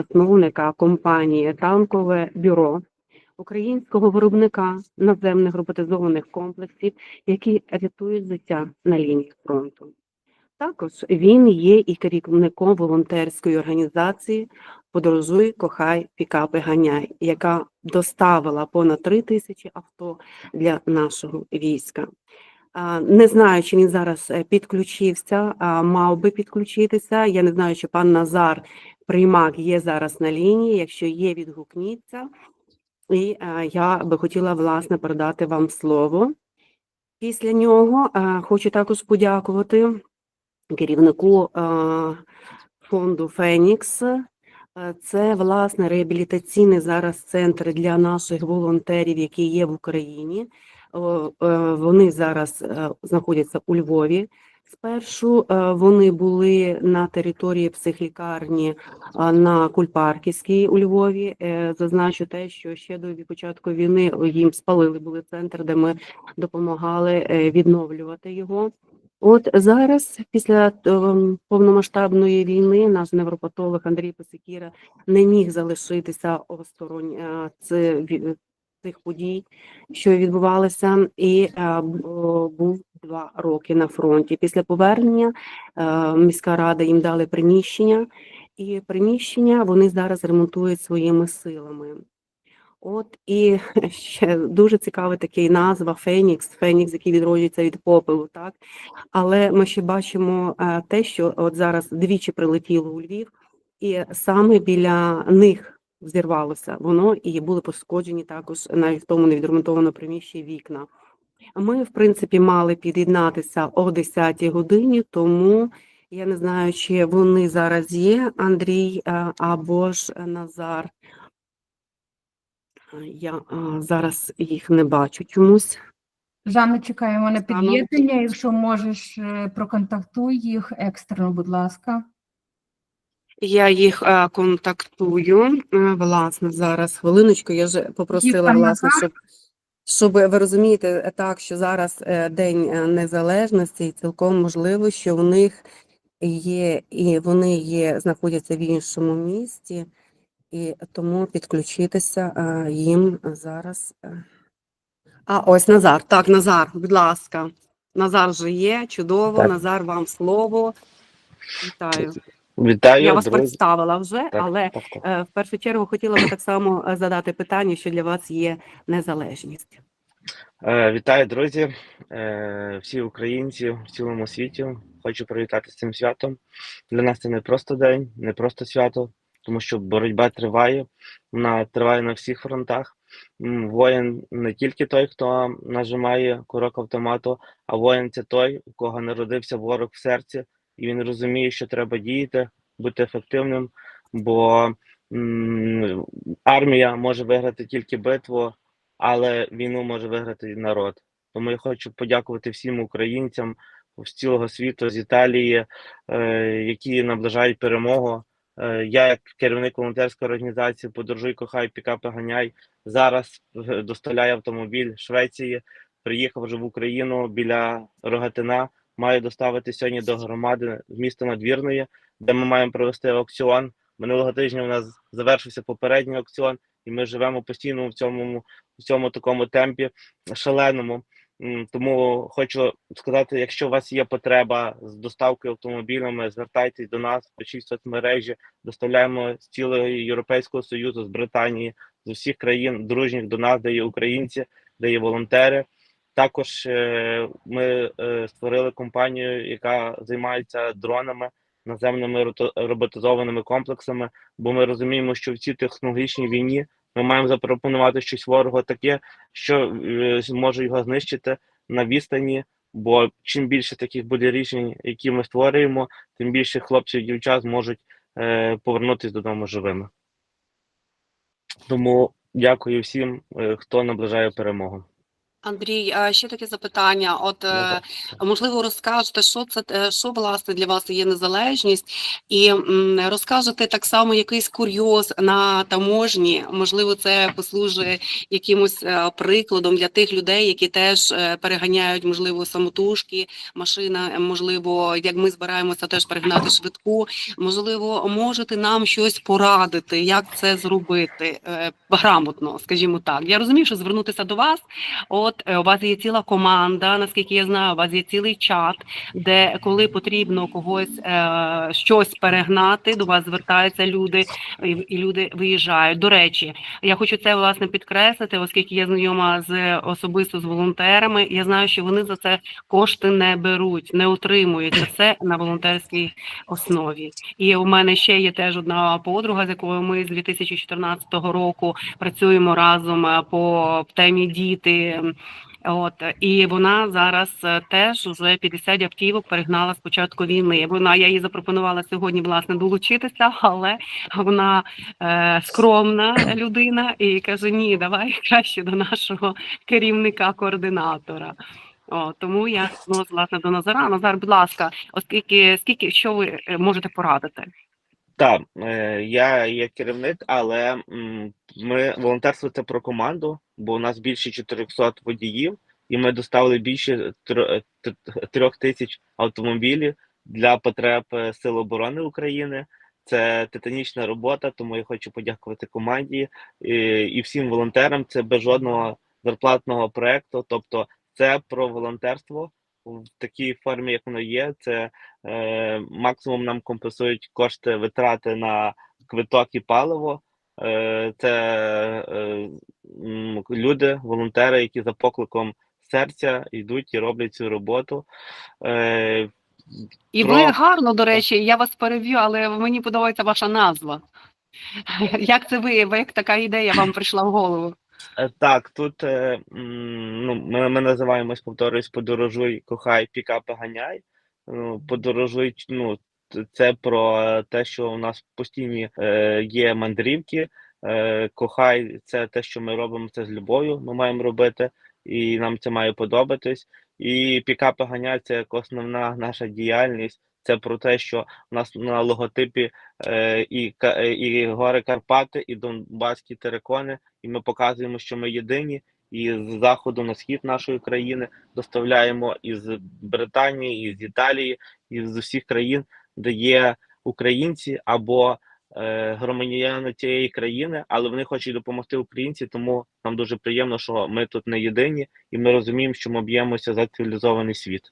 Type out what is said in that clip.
засновника компанії Танкове бюро, українського виробника наземних роботизованих комплексів, які рятують життя на лінії фронту. Також він є і керівником волонтерської організації Подорожуй, кохай, пікапи, ганяй, яка доставила понад три тисячі авто для нашого війська. Не знаю, чи він зараз е, підключився, мав би підключитися. Я не знаю, чи пан Назар Приймак є зараз на лінії. Якщо є, відгукніться. І е, я би хотіла власне передати вам слово. Після нього е, хочу також подякувати керівнику е, фонду Фенікс. Це власне реабілітаційний зараз центр для наших волонтерів, які є в Україні. Вони зараз знаходяться у Львові. Спершу е, вони були на території психлікарні на Кульпарківській у Львові. Е, Зазначу те, що ще до початку війни їм спалили були центр, де ми допомагали е, відновлювати його. От зараз, після повномасштабної війни, наш невропатолог Андрій Пасикіра не міг залишитися осторонь е, цих подій, що відбувалися, і е, був два роки на фронті. Після повернення е, міська рада їм дали приміщення, і приміщення вони зараз ремонтують своїми силами. От і ще дуже цікавий такий назва Фенікс, Фенікс, який відроджується від попелу, так але ми ще бачимо е, те, що от зараз двічі прилетіло у Львів, і саме біля них взірвалося воно, і були пошкоджені також навіть в тому невідремонтованому приміщенні вікна. Ми, в принципі, мали під'єднатися о 10 годині, тому я не знаю, чи вони зараз є, Андрій е, або ж Назар. Е, Я е, зараз їх не бачу чомусь. Жанна, чекаємо на під'єднання. Якщо можеш, проконтактуй їх екстрено, будь ласка. Я їх контактую. Власне, зараз хвилиночку. Я вже попросила, власне, щоб, щоб ви розумієте е, так, що зараз е, День е, Незалежності, і цілком можливо, що в них є, і вони є, знаходяться в іншому місті, і тому підключитися їм зараз. А ось Назар. Так, Назар, будь ласка. Назар вже є, чудово. Так. Назар, вам слово. Вітаю. Вітаю, Я вас друзі. представила вже, Так, але так, так. е, в першу чергу хотіла би так само е, задати питання, що для вас є незалежність. Е, Вітаю, друзі, е, всі українці в цілому світі. Хочу привітати з цим святом. Для нас це не просто день, не просто свято, тому що боротьба триває. Вона триває на всіх фронтах. Воїн не тільки той, хто нажимає курок автомату, а воїн це той, у кого народився ворог в серці, і він розуміє, що треба діяти, бути ефективним, бо армія може виграти тільки битву, але війну може виграти народ. Тому я хочу подякувати всім українцям з цілого світу, з Італії, е, які наближають перемогу. Е, я, як керівник волонтерської організації Подорожуй, кохай, пікапи ганяй, зараз доставляю автомобіль Швеції. Приїхав вже в Україну біля Рогатина. Маю доставити сьогодні до громади міста Надвірної, де ми маємо провести аукціон. Минулого тижня у нас завершився попередній аукціон, і ми живемо постійно в цьому в цьому такому темпі шаленому. Тому хочу сказати, якщо у вас є потреба з доставкою автомобілями, звертайтесь до нас, пишіть соцмережі, доставляємо з цілого Європейського Союзу, з Британії, з усіх країн дружніх до нас, де є українці, де є волонтери. Також е, ми е, створили компанію, яка займається дронами, наземними роботизованими комплексами, бо ми розуміємо, що в цій технологічній війні ми маємо запропонувати щось ворогу таке, що е, зможе його знищити на відстані. Бо чим більше таких буде рішень, які ми створюємо, тим більше хлопців і дівчат зможуть повернутися додому живими. Тому дякую всім, хто наближає перемогу. Андрій, а ще таке запитання. От Ну, е, так. можливо, розкажете, що це е, що власне для вас є незалежність, і розкажете так само якийсь курйоз на таможні. Можливо, це послужить якимось е, прикладом для тих людей, які теж е, переганяють, можливо, самотужки, машина, е, можливо, як ми збираємося теж перегнати швидку. Можливо, можете нам щось порадити, як це зробити е, грамотно, скажімо так. Я розумію, що звернутися до вас. От е, у вас є ціла команда, наскільки я знаю, у вас є цілий чат, де коли потрібно когось е, щось перегнати, до вас звертаються люди, і, люди виїжджають. До речі, я хочу це власне підкреслити, оскільки я знайома з особисто з волонтерами. Я знаю, що вони за це кошти не беруть, не отримують це на волонтерській основі. І у мене ще є теж одна подруга, з якою ми з 2014 року працюємо разом е, по темі діти. От і вона зараз е, теж вже 50 автівок перегнала з початку війни. Вона я їй запропонувала сьогодні власне долучитися, але вона е, скромна людина і каже: Ні, давай краще до нашого керівника-координатора. О, тому я ну, власне до Назара. Назар, будь ласка, оскільки скільки що ви е, можете порадити? Так, е, я є керівник, але ми волонтерство це про команду, бо у нас більше 400 водіїв, і ми доставили більше тр- трьох тисяч автомобілів для потреб е, Сил оборони України. Це титанічна робота, тому я хочу подякувати команді і всім волонтерам. Це без жодного зарплатного проекту. Тобто, це про волонтерство в такій формі, як воно є. Це е, максимум нам компенсують кошти витрати на квиток і паливо. Е, це е, люди, волонтери, які за покликом серця йдуть і роблять цю роботу. Е, І Про- ви гарно, до речі, я вас переб'ю, але мені подобається ваша назва. Як це ви як така ідея вам прийшла в голову? Е, Так, тут е, ну, ми, ми називаємось, повторюсь, подорожуй, кохай, пікапи, ганяй. Ну, Подорожуй, ну, це про е, те, що у нас постійні є мандрівки. Кохай, це те, що ми робимо, це з любов'ю. Ми маємо робити, і нам це має подобатись. І пікапи ганяй це як основна наша діяльність. Це про те, що у нас на логотипі е, і, е, і гори Карпати, і Донбаські терикони. І ми показуємо, що ми єдині, і з заходу на схід нашої країни доставляємо із Британії, із Італії, і з усіх країн, де є українці або е, громадяни цієї країни, але вони хочуть допомогти українці, тому нам дуже приємно, що ми тут не єдині, і ми розуміємо, що ми б'ємося за цивілізований світ.